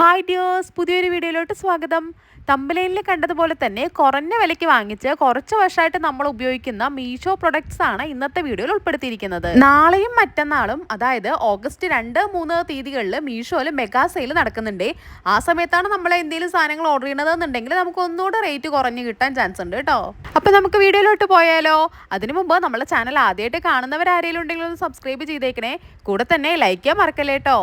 Hi dears പുതിയൊരു വീഡിയോയിലോട്ട് സ്വാഗതം. തമ്പലയിൽ കണ്ടതുപോലെ തന്നെ കുറഞ്ഞ വിലയ്ക്ക് വാങ്ങിച്ച് കുറച്ച് വർഷമായിട്ട് നമ്മൾ ഉപയോഗിക്കുന്ന മീഷോ പ്രൊഡക്ട്സ് ആണ് ഇന്നത്തെ വീഡിയോയിൽ ഉൾപ്പെടുത്തിയിരിക്കുന്നത്. നാളെയും മറ്റന്നാളും അതായത് ഓഗസ്റ്റ് രണ്ട് മൂന്ന് തീയതികളിൽ മീഷോയിൽ മെഗാ സെയിൽ നടക്കുന്നുണ്ട്. ആ സമയത്താണ് നമ്മൾ എന്തെങ്കിലും സാധനങ്ങൾ ഓർഡർ ചെയ്യണതെന്നുണ്ടെങ്കിൽ നമുക്ക് ഒന്നുകൂടെ റേറ്റ് കുറഞ്ഞ് കിട്ടാൻ ചാൻസ് ഉണ്ട് കേട്ടോ. അപ്പം നമുക്ക് വീഡിയോയിലോട്ട് പോയാലോ? അതിനു മുമ്പ് നമ്മളെ ചാനൽ ആദ്യമായിട്ട് കാണുന്നവരാരെങ്കിലും ഉണ്ടെങ്കിൽ ഒന്ന് സബ്സ്ക്രൈബ് ചെയ്തേക്കണേ. കൂടെ തന്നെ ലൈക്ക് ചെയ്യാൻ മറക്കല്ലേ കേട്ടോ?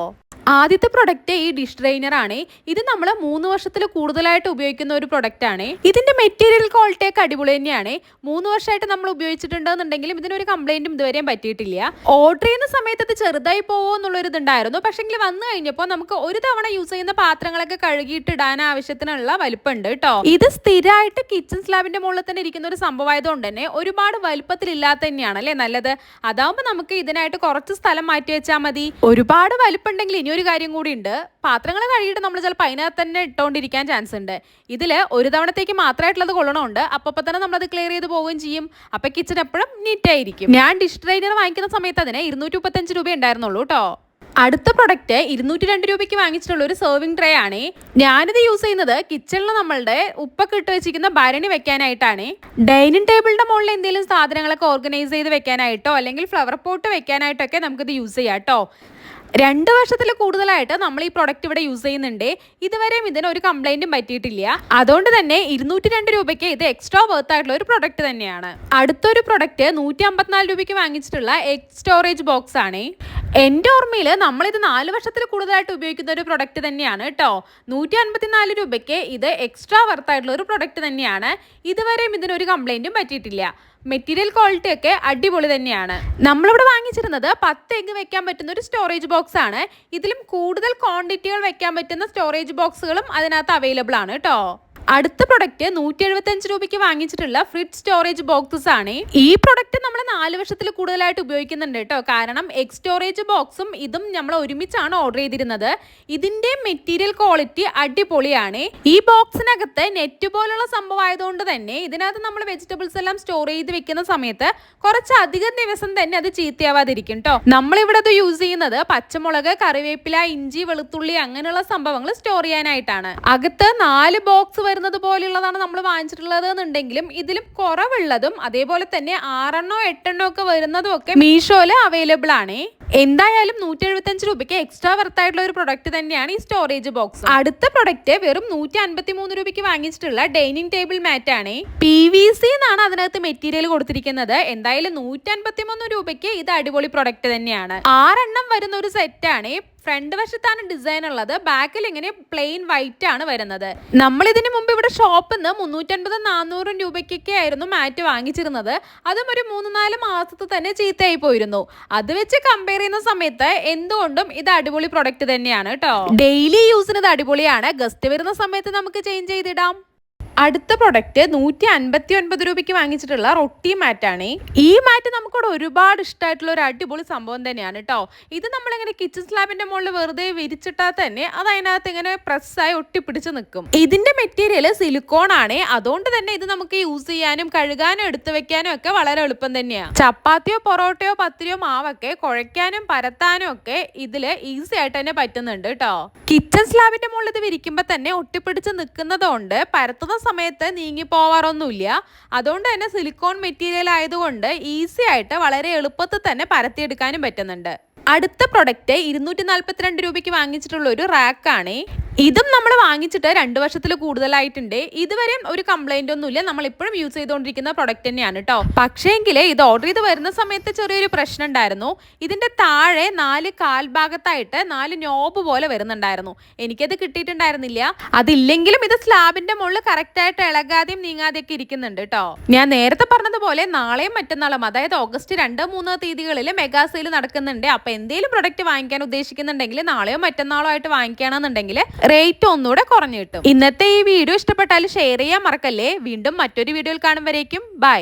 ആദ്യത്തെ പ്രൊഡക്റ്റ് ഈ ഡിഷ് ഡ്രെയിനർ ആണ്. ഇത് നമ്മൾ മൂന്ന് വർഷത്തിൽ കൂടുതലായിട്ട് ഉപയോഗിക്കുന്ന ഒരു പ്രൊഡക്റ്റ് ആണ്. ഇതിന്റെ മെറ്റീരിയൽ ക്വാളിറ്റി ഒക്കെ അടിപൊളി തന്നെയാണ്. മൂന്ന് വർഷമായിട്ട് നമ്മൾ ഉപയോഗിച്ചിട്ടുണ്ടെന്നുണ്ടെങ്കിലും ഇതിനൊരു കംപ്ലൈന്റും ഇതുവരെയും പറ്റിയിട്ടില്ല. ഓർഡർ ചെയ്യുന്ന സമയത്ത് ഇത് ചെറുതായി പോകുമോ എന്നുള്ളൊരു ഇതുണ്ടായിരുന്നു. പക്ഷെങ്കിൽ വന്നു കഴിഞ്ഞപ്പോൾ നമുക്ക് ഒരു തവണ യൂസ് ചെയ്യുന്ന പാത്രങ്ങളൊക്കെ കഴുകിയിട്ട് ഇടാൻ ആവശ്യത്തിനുള്ള വലുപ്പമുണ്ട് കേട്ടോ ഇത് സ്ഥിരമായിട്ട് കിച്ചൺ സ്ലാബിന്റെ മുകളിൽ തന്നെ ഇരിക്കുന്ന ഒരു സംഭവമായതുകൊണ്ട് തന്നെ ഒരുപാട് വലുപ്പത്തിലില്ലാത്ത തന്നെയാണ് അല്ലേ? നല്ലത്. അതാവുമ്പോൾ നമുക്ക് ഇതിനായിട്ട് കുറച്ച് സ്ഥലം മാറ്റി വെച്ചാൽ മതി. ഒരുപാട് വലുപ്പുണ്ടെങ്കിൽ ഇനി ഒരു കാര്യം കൂടി ഉണ്ട്. പാത്രങ്ങൾ കഴുകിയിട്ട് നമ്മൾ ചിലപ്പോൾ അതിനകത്ത് തന്നെ ഇട്ടുകൊണ്ടിരിക്കാൻ ചാൻസ് ഉണ്ട്. ഇതിൽ ഒരു തവണത്തേക്ക് മാത്രമായിട്ടുള്ളത് കൊള്ളണമുണ്ട് അപ്പോൾ തന്നെ നമ്മളത് ക്ലിയർ ചെയ്ത് പോവുകയും ചെയ്യും. അപ്പോൾ കിച്ചൺ എപ്പോഴും നീറ്റായിരിക്കും ഞാൻ ഡിഷ് ട്രെയിനർ വാങ്ങിക്കുന്ന സമയത്ത് അതിന് ഇരുന്നൂറ്റി മുപ്പത്തഞ്ച് രൂപ ഉണ്ടായിരുന്നുള്ളൂ കേട്ടോ അടുത്ത പ്രൊഡക്റ്റ് ഇരുന്നൂറ്റി രണ്ട് രൂപയ്ക്ക് വാങ്ങിച്ചിട്ടുള്ള ഒരു സെർവിങ് ട്രേ ആണ്. ഞാനിത് യൂസ് ചെയ്യുന്നത് കിച്ചണിൽ നമ്മളുടെ ഉപ്പൊക്കെ ഇട്ട് വെച്ചിരിക്കുന്ന ഭരണി വെക്കാനായിട്ടാണ്. ഡൈനിങ് ടേബിളിന്റെ മുകളിൽ എന്തെങ്കിലും സാധനങ്ങളൊക്കെ ഓർഗനൈസ് ചെയ്ത് വെക്കാനായിട്ടോ അല്ലെങ്കിൽ ഫ്ലവർ പോട്ട് വെക്കാനായിട്ടൊക്കെ നമുക്കിത് യൂസ് ചെയ്യാം രണ്ട് വർഷത്തിൽ കൂടുതലായിട്ട് നമ്മൾ ഈ പ്രൊഡക്റ്റ് ഇവിടെ യൂസ് ചെയ്യുന്നുണ്ട്. ഇതുവരെയും ഇതിന് ഒരു കംപ്ലൈന്റും പറ്റിയിട്ടില്ല. അതുകൊണ്ട് തന്നെ ഇരുന്നൂറ്റി രണ്ട് രൂപയ്ക്ക് ഇത് എക്സ്ട്രാ വർത്ത് ആയിട്ടുള്ള ഒരു പ്രൊഡക്റ്റ് തന്നെയാണ്. അടുത്തൊരു പ്രൊഡക്റ്റ് നൂറ്റി അമ്പത്തിനാല് രൂപയ്ക്ക് വാങ്ങിച്ചിട്ടുള്ള എക്സ് സ്റ്റോറേജ് ബോക്സ് ആണ്. എന്റെ ഓർമ്മയിൽ നമ്മളിത് നാല് വർഷത്തിൽ കൂടുതലായിട്ട് ഉപയോഗിക്കുന്ന ഒരു പ്രൊഡക്റ്റ് തന്നെയാണ് കേട്ടോ നൂറ്റി അൻപത്തിനാല് രൂപയ്ക്ക് ഇത് എക്സ്ട്രാ വർത്ത് ആയിട്ടുള്ള ഒരു പ്രൊഡക്റ്റ് തന്നെയാണ്. ഇതുവരെയും ഇതിനൊരു കംപ്ലൈന്റും പറ്റിയിട്ടില്ല. മെറ്റീരിയൽ ക്വാളിറ്റി ഒക്കെ അടിപൊളി തന്നെയാണ്. നമ്മളിവിടെ വാങ്ങിച്ചിരുന്നത് പത്ത് എഗ് വെക്കാൻ പറ്റുന്ന ഒരു സ്റ്റോറേജ് ബോക്സ് ആണ്. ഇതിലും കൂടുതൽ ക്വാണ്ടിറ്റികൾ വെക്കാൻ പറ്റുന്ന സ്റ്റോറേജ് ബോക്സുകളും അതിനകത്ത് അവൈലബിൾ ആണ് കേട്ടോ അടുത്ത പ്രൊഡക്റ്റ് നൂറ്റി എഴുപത്തഞ്ച് രൂപയ്ക്ക് വാങ്ങിച്ചിട്ടുള്ള ഫ്രിഡ്ജ് സ്റ്റോറേജ് ബോക്സസ് ആണ്. ഈ പ്രൊഡക്റ്റ് നമ്മൾ നാല് വർഷത്തിൽ കൂടുതലായിട്ട് ഉപയോഗിക്കുന്നുണ്ട് കേട്ടോ. കാരണം എക്സ് സ്റ്റോറേജ് ബോക്സും ഇതും നമ്മൾ ഒരുമിച്ചാണ് ഓർഡർ ചെയ്തിരുന്നത്. ഇതിന്റെ മെറ്റീരിയൽ ക്വാളിറ്റി അടിപൊളിയാണ്. ഈ ബോക്സിനകത്ത് നെറ്റ് പോലുള്ള സംഭവം ആയതുകൊണ്ട് തന്നെ ഇതിനകത്ത് നമ്മൾ വെജിറ്റബിൾസ് എല്ലാം സ്റ്റോർ ചെയ്ത് വെക്കുന്ന സമയത്ത് കുറച്ച് അധികം ദിവസം തന്നെ അത് ചീത്തയാവാതിരിക്കും കേട്ടോ നമ്മളിവിടെ അത് യൂസ് ചെയ്യുന്നത് പച്ചമുളക് കറിവേപ്പില ഇഞ്ചി വെളുത്തുള്ളി അങ്ങനെയുള്ള സംഭവങ്ങൾ സ്റ്റോർ ചെയ്യാനായിട്ടാണ്. അകത്ത് നാല് ബോക്സ് വരുന്നത് പോലെയുള്ളതാണ് നമ്മൾ വാങ്ങിച്ചിട്ടുള്ളത് എന്നുണ്ടെങ്കിലും ഇതിലും കുറവുള്ളതും അതേപോലെ തന്നെ ആറെണ്ണോ എട്ടെണ്ണോ ഒക്കെ വരുന്നതും ഒക്കെ മീഷോയിൽ അവൈലബിൾ ആണ്. എന്തായാലും നൂറ്റി എഴുപത്തഞ്ച് രൂപയ്ക്ക് എക്സ്ട്രാ വർത്ത് ആയിട്ടുള്ള ഒരു പ്രൊഡക്റ്റ് തന്നെയാണ് ഈ സ്റ്റോറേജ് ബോക്സ് അടുത്ത പ്രൊഡക്റ്റ് വെറും നൂറ്റി അൻപത്തി മൂന്ന് രൂപയ്ക്ക് വാങ്ങിച്ചിട്ടുള്ള ഡൈനിങ് ടേബിൾ മാറ്റ് ആണ്. പി വി സി എന്നാണ് അതിനകത്ത് മെറ്റീരിയൽ കൊടുത്തിരിക്കുന്നത്. എന്തായാലും നൂറ്റി അൻപത്തി മൂന്ന് രൂപയ്ക്ക് ഇത് അടിപൊളി പ്രൊഡക്റ്റ് തന്നെയാണ്. ആറെണ്ണം വരുന്ന ഒരു സെറ്റ് ആണ്. ഫ്രണ്ട് വശത്താണ് ഡിസൈൻ ഉള്ളത്. ബാക്കിൽ ഇങ്ങനെ പ്ലെയിൻ വൈറ്റ് ആണ് വരുന്നത്. നമ്മൾ ഇതിന് മുമ്പ് ഇവിടെ ഷോപ്പിൽ നിന്ന് മുന്നൂറ്റൻപത് നാനൂറും രൂപയ്ക്കൊക്കെ ആയിരുന്നു മാറ്റ് വാങ്ങിച്ചിരുന്നത്. അതും ഒരു മൂന്ന് നാല് മാസത്തിൽ തന്നെ ചീത്തയായി പോയിരുന്നു. അത് വെച്ച് കമ്പയർ ചെയ്യുന്ന സമയത്ത് എന്തുകൊണ്ടും ഇത് അടിപൊളി പ്രൊഡക്റ്റ് തന്നെയാണ് കേട്ടോ. ഡെയിലി യൂസിന് ഇത് അടിപൊളിയാണ്. ഗസ്റ്റ് വരുന്ന സമയത്ത് നമുക്ക് ചേഞ്ച് ചെയ്തിടാം. അടുത്ത പ്രൊഡക്റ്റ് നൂറ്റി അൻപത്തി ഒൻപത് രൂപയ്ക്ക് വാങ്ങിച്ചിട്ടുള്ള റൊട്ടി മാറ്റാണ്. ഈ മാറ്റ് നമുക്കിവിടെ ഒരുപാട് ഇഷ്ടമായിട്ടുള്ള ഒരു അടിപൊളി സംഭവം തന്നെയാണ് കേട്ടോ ഇത് നമ്മളിങ്ങനെ കിച്ചൺ സ്ലാബിന്റെ മുകളിൽ വെറുതെ വിരിച്ചിട്ടാൽ തന്നെ അത് അതിനകത്ത് ഇങ്ങനെ പ്രസ്സായി ഒട്ടിപ്പിടിച്ച് നിൽക്കും. ഇതിന്റെ മെറ്റീരിയൽ സിലിക്കോൺ ആണ്. അതുകൊണ്ട് തന്നെ ഇത് നമുക്ക് യൂസ് ചെയ്യാനും കഴുകാനും എടുത്തു വെക്കാനും ഒക്കെ വളരെ എളുപ്പം തന്നെയാണ് ചപ്പാത്തിയോ പൊറോട്ടയോ പത്തിരിയോ മാവൊക്കെ കുഴയ്ക്കാനും പരത്താനും ഒക്കെ ഇതിൽ ഈസി ആയിട്ട് തന്നെ പറ്റുന്നുണ്ട് കേട്ടോ കിച്ചൺ സ്ലാബിന്റെ മുകളിൽ ഇത് വിരിക്കുമ്പോൾ തന്നെ ഒട്ടിപ്പിടിച്ച് നിൽക്കുന്നതുകൊണ്ട് പരത്തുന്ന സമയത്ത് നീങ്ങി പോവാറൊന്നുമില്ല. അതുകൊണ്ട് തന്നെ സിലിക്കോൺ മെറ്റീരിയൽ ആയതുകൊണ്ട് ഈസി ആയിട്ട് വളരെ എളുപ്പത്തിൽ തന്നെ പരത്തിയെടുക്കാനും പറ്റുന്നുണ്ട്. അടുത്ത പ്രൊഡക്റ്റ് ഇരുന്നൂറ്റി നാൽപ്പത്തിരണ്ട് രൂപയ്ക്ക് വാങ്ങിച്ചിട്ടുള്ള ഒരു റാക്കാണ് ഇതും നമ്മൾ വാങ്ങിച്ചിട്ട് രണ്ട് വർഷത്തിൽ കൂടുതലായിട്ടുണ്ട്. ഇതുവരെയും ഒരു കംപ്ലൈന്റ് ഒന്നുമില്ല. നമ്മൾ ഇപ്പോഴും യൂസ് ചെയ്തുകൊണ്ടിരിക്കുന്ന പ്രൊഡക്റ്റ് തന്നെയാണ് കേട്ടോ പക്ഷേങ്കിൽ ഇത് ഓർഡർ ചെയ്ത് വരുന്ന സമയത്ത് ചെറിയൊരു പ്രശ്നം ഉണ്ടായിരുന്നു ഇതിന്റെ താഴെ നാല് കാൽഭാഗത്തായിട്ട് നാല് നോബ് പോലെ വരുന്നുണ്ടായിരുന്നു. എനിക്കത് കിട്ടിയിട്ടുണ്ടായിരുന്നില്ല. അതില്ലെങ്കിലും ഇത് സ്ലാബിന്റെ മുകളിൽ കറക്റ്റ് ആയിട്ട് ഇളകാതെയും നീങ്ങാതെയൊക്കെ ഇരിക്കുന്നുണ്ട് കേട്ടോ ഞാൻ നേരത്തെ പറഞ്ഞതുപോലെ നാളെയും മറ്റന്നാളും അതായത് ഓഗസ്റ്റ് രണ്ട് മൂന്ന് തീയതികളിൽ മെഗാ സെയിൽ നടക്കുന്നുണ്ട്. അപ്പൊ എന്തെങ്കിലും പ്രൊഡക്റ്റ് വാങ്ങിക്കാൻ ഉദ്ദേശിക്കുന്നുണ്ടെങ്കിൽ നാളെയോ മറ്റന്നാളോ ആയിട്ട് വാങ്ങിക്കുകയാണെന്നുണ്ടെങ്കിൽ റേറ്റ് ഒന്നുകൂടെ കുറഞ്ഞു കിട്ടും. ഇന്നത്തെ ഈ വീഡിയോ ഇഷ്ടപ്പെട്ടാൽ ഷെയർ ചെയ്യാൻ മറക്കല്ലേ? വീണ്ടും മറ്റൊരു വീഡിയോയിൽ കാണും ബൈ